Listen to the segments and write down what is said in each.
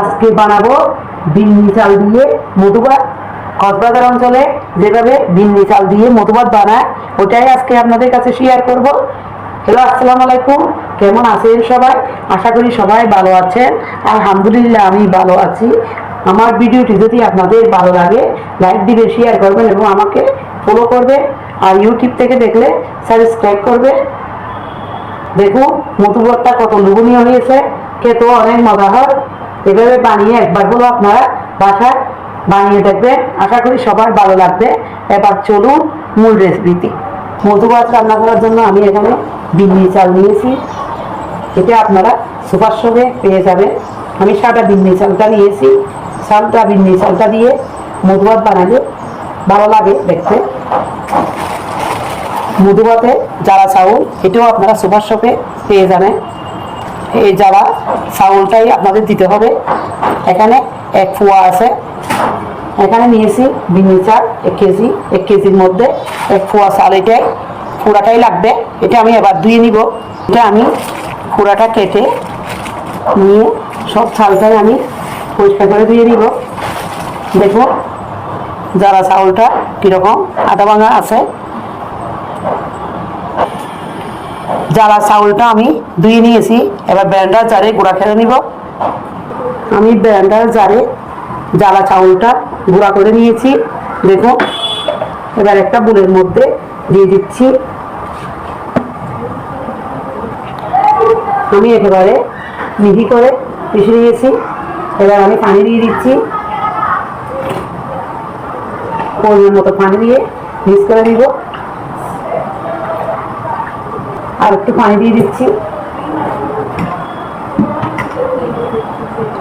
আজকে বানাবো বিন্নি চাল দিয়ে মধুভাত কক্সবাজার অঞ্চলে যেভাবে বিন্নি চাল দিয়ে মধুভাত বানায়, ওটাই আজকে আপনাদের কাছে শেয়ার করব। হ্যালো আসসালামু আলাইকুম। কেমন আছেন সবাই? আশা করি সবাই ভালো আছেন। আলহামদুলিল্লাহ, আমি ভালো আছি। আমার ভিডিওটি যদি আপনাদের ভালো লাগে লাইক দিবে শেয়ার করবেন এবং আমাকে ফলো করবে। আর ইউটিউব থেকে দেখলে সাবস্ক্রাইব করবে। দেখুন মধুবরটা কত লোভনীয় হয়েছে। খেতেও অনেক মজা হয়। এভাবে বানিয়ে একবার হলো আপনারা বাসায় বানিয়ে দেখবেন। আশা করি সবার ভালো লাগবে। এবার চলুন মূল রেসিপিতে মধুভাত রান্না করার জন্য আমি এখানে বিন্নি চাল নিয়েছি। এটা আপনারা সুপার শপে পেয়ে যাবেন। আমি সাদা বিন্নি চালটা নিয়েছি। চালটা বিন্নি চালটা দিয়ে মধুভাত বানালে ভালো লাগে দেখতে। মধুভাতে যারা চাউল, এটাও আপনারা সুপার শপে পেয়ে যাবেন। এই যারা চাউলটাই আপনাদের দিতে হবে। এখানে এক ফুয়া আছে। এখানে নিয়েছি বিনি চাল এক কেজি, এক কেজির মধ্যে এক ফুয়া চাল এটাই ফুড়াটাই লাগবে। এটা আমি এবার ধুয়ে নিব। এটা আমি ফুড়াটা কেটে নিয়ে সব চালটাই আমি পরিষ্কার করে ধুয়ে নিব। দেখুন যারা চাউলটা কীরকম আদা ভাঙা আছে। জ্বালা চাউলটা আমি ধুয়ে নিয়েছি। এবার ব্যান্ডার জারে গুঁড়া খেলে নিব। আমি ব্যান্ডার জারে জ্বালা চাউলটা গুঁড়া করে নিয়েছি। দেখুন, এবার একটা বুলের মধ্যে দিয়ে দিচ্ছি। আমি একেবারে মিহি করে পিষে নিয়েছি। এবার আমি পানি দিয়ে দিচ্ছি। পরিমাণ মতো পানি দিয়ে মিক্স করে দিব আর একটু পানি দিয়ে দিচ্ছি।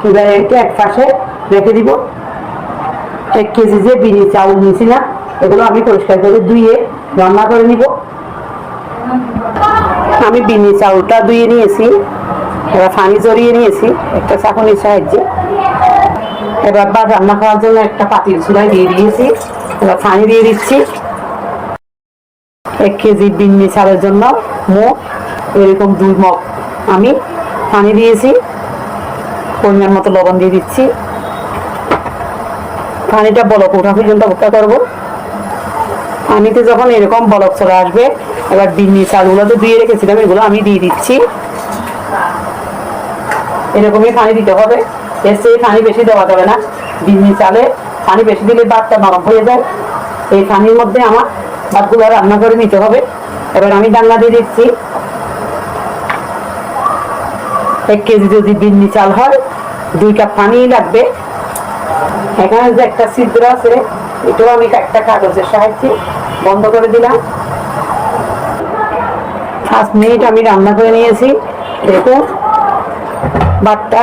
এবার এক পাশে রেখে দিব। এক কেজি যে বিনি চাউল নিয়েছিলাম এগুলো আমি পরিষ্কার করে ধুয়ে রান্না করে নিব। আমি বিনি চাউলটা ধুয়ে নিয়েছি, এবার পানি জড়িয়ে নিয়েছি, একটা চাকুনির সাহায্যে। এবার বা রান্না করার জন্য একটা পাতিল চুলায় দিয়ে দিয়েছি। এবার পানি দিয়ে দিচ্ছি। এক কেজি বিন্নি চালের জন্য। মোট এরকম দুই মগ আমি পানি দিয়েছি, পরিমাণ মতো লবণ দিয়ে দিচ্ছি। পানিটা বলক, ওঠা পর্যন্ত অপেক্ষা করব। পানিতে যখন এরকম বলক চলে আসবে, এবার বিন্নি চালগুলো তো দিয়ে রেখেছিলাম, এগুলো আমি দিয়ে দিচ্ছি। এরকমই পানি দিতে হবে, এর চেয়ে পানি বেশি দেওয়া যাবে না। বিন্নি চালে পানি বেশি দিলে ভাতটা নরম হয়ে যায়। এই পানির মধ্যে আমার ভাতগুলো রান্না করে নিতে হবে। এবার আমি ডান্না দিয়ে দিচ্ছি। এক কেজি যদি বিন্নি চাল হয়, দুই কাপ পানি লাগবে। এখানে যে একটা ছিদ্র আছে, এটাও আমি একটা কাগজের সাহায্যে বন্ধ করে দিলাম। পাঁচ মিনিট আমি রান্না করে নিয়েছি। দেখুন ভাতটা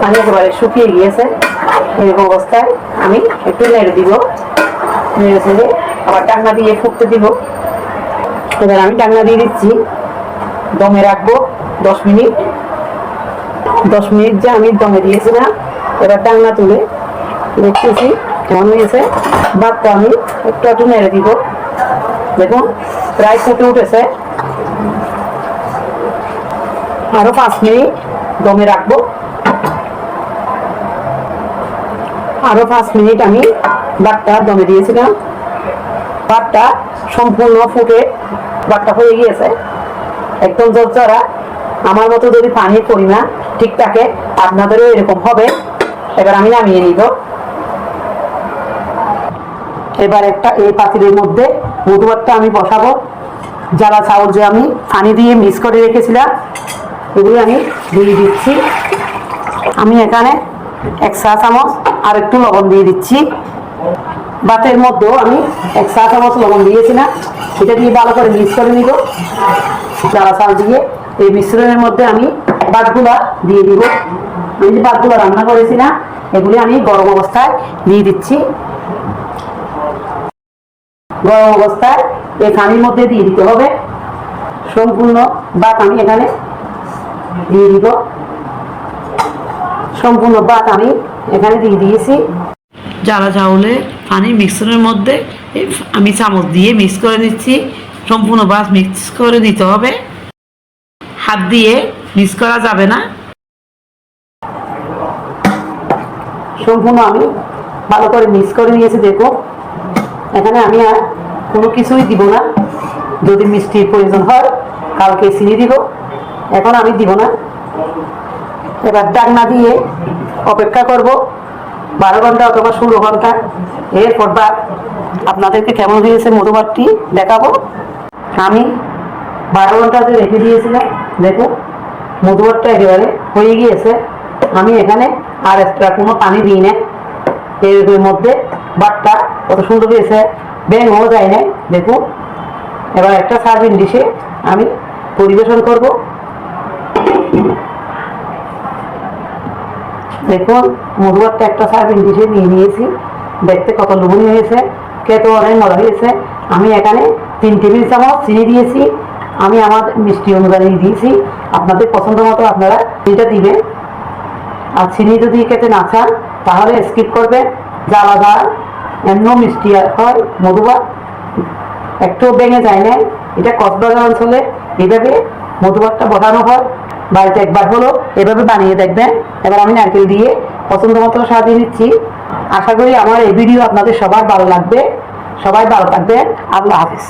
পানি একেবারে শুকিয়ে গিয়েছে। এরকম অবস্থায় আমি একটু নেড়ে দিব। নেড়ে ছেড়ে আবার ডাকনা দিয়ে ফুটতে দিব। এবার আমি ডাকনা দিয়ে দিচ্ছি। দমে রাখব, দশ মিনিট। দশ মিনিট যে আমি দমে দিয়েছিলাম, এবার ডাকনা তুলে দেখতেছি কেমন হয়েছে। ভাতটা আমি একটু একটু নেড়ে দিব। দেখুন, প্রায় ফুটে উঠেছে। আরও পাঁচ মিনিট দমে রাখব। আরও পাঁচ মিনিট আমি ভাতটা দমে দিয়েছিলাম। ভাতটা সম্পূর্ণ ফুটে ভাতটা হয়ে গিয়েছে। একদম জোরজরা। আমার মতো যদি পানির পরিমাণ ঠিক থাকে আপনাদেরও এরকম হবে। এবার আমি নামিয়ে নিব। এবার একটা এই পাতিলের মধ্যে মধুভাতটা আমি বসাবো। জ্বালা চাউল যে আমি পানি দিয়ে মিক্স করে রেখেছিলাম, এগুলো আমি দিয়ে দিচ্ছি। আমি এখানে এক চা চামচ আর একটু লবণ দিয়ে দিচ্ছি। ভাতের মধ্যেও আমি এক চা চামচ লবণ দিয়েছিলাম এটা দিয়ে ভালো করে মিক্স করে নিব। জ্বালা চাল দিয়ে এই মিশ্রণের মধ্যে আমি ভাতগুলা দিয়ে দিব। আমি যে ভাতগুলো রান্না করেছিলাম এগুলি আমি গরম অবস্থায় দিয়ে দিচ্ছি। গরম অবস্থায় এই পানির মধ্যে দিয়ে দিতে হবে। সম্পূর্ণ ভাত আমি এখানে দিয়ে দিব। সম্পূর্ণ ভাত আমি এখানে দিয়ে দিয়েছি। জ্বালা চাউলে পানি মিক্সরের মধ্যে আমি চামচ দিয়ে মিক্স করে নিচ্ছি। সম্পূর্ণ ভাত মিক্স করে দিতে হবে। হাত দিয়ে মিক্স করা যাবে না। সম্পূর্ণ আমি ভালো করে মিক্স করে নিয়েছি, দেখো। এখানে আমি আর কোনো কিছুই দিব না। যদি মিষ্টির প্রয়োজন হয়, কালকে চিনি দিব। এখন আমি দিব না। এবার ডাকনা দিয়ে অপেক্ষা করব। বারো ঘণ্টা অথবা ষোলো ঘণ্টা। এরপর বা আপনাদেরকে কেমন হয়েছে মধুমারটি দেখাবো। আমি বারো ঘণ্টা ঘন্টাতে রেখে দিয়েছিলাম, দেখো মধুমারটা একেবারে হয়ে গিয়েছে। আমি এখানে আর এক্সট্রা কোনো পানি দিই না এর মধ্যে বাটটা কত সুন্দর হয়েছে ব্যাঙও যায় না দেখো, এবার একটা সার্ভিং ডিশে আমি পরিবেশন করব। দেখুন মধুবারটা একটা সার্ভিং ডিশে নিয়ে নিয়েছি। দেখতে কত লোভনীয় হয়েছে খেতে অনেক মজা হয়েছে। আমি এখানে তিন টেবিল চামচ চিনি দিয়েছি। আমি আমার মিষ্টি অনুযায়ী দিয়েছি। আপনাদের পছন্দ মতো আপনারা চিনিটা দিবেন। আর চিনি যদি খেতে না চান, তাহলে স্কিপ করবেন। জ্বালাদা এমন মিষ্টি হয় মধুবাত একটু ভেঙে যায় না এটা কক্সবাজার অঞ্চলে এইভাবে মধুবাতটা বসানো হয়। বাড়িতে একবার হলো এভাবে বানিয়ে দেখবেন এবার আমি নারকেল দিয়ে পছন্দ মতো সাজিয়ে নিচ্ছি। আশা করি আমার এই ভিডিও আপনাদের সবার ভালো লাগবে। সবাই ভালো থাকবেন। আল্লাহ হাফিজ।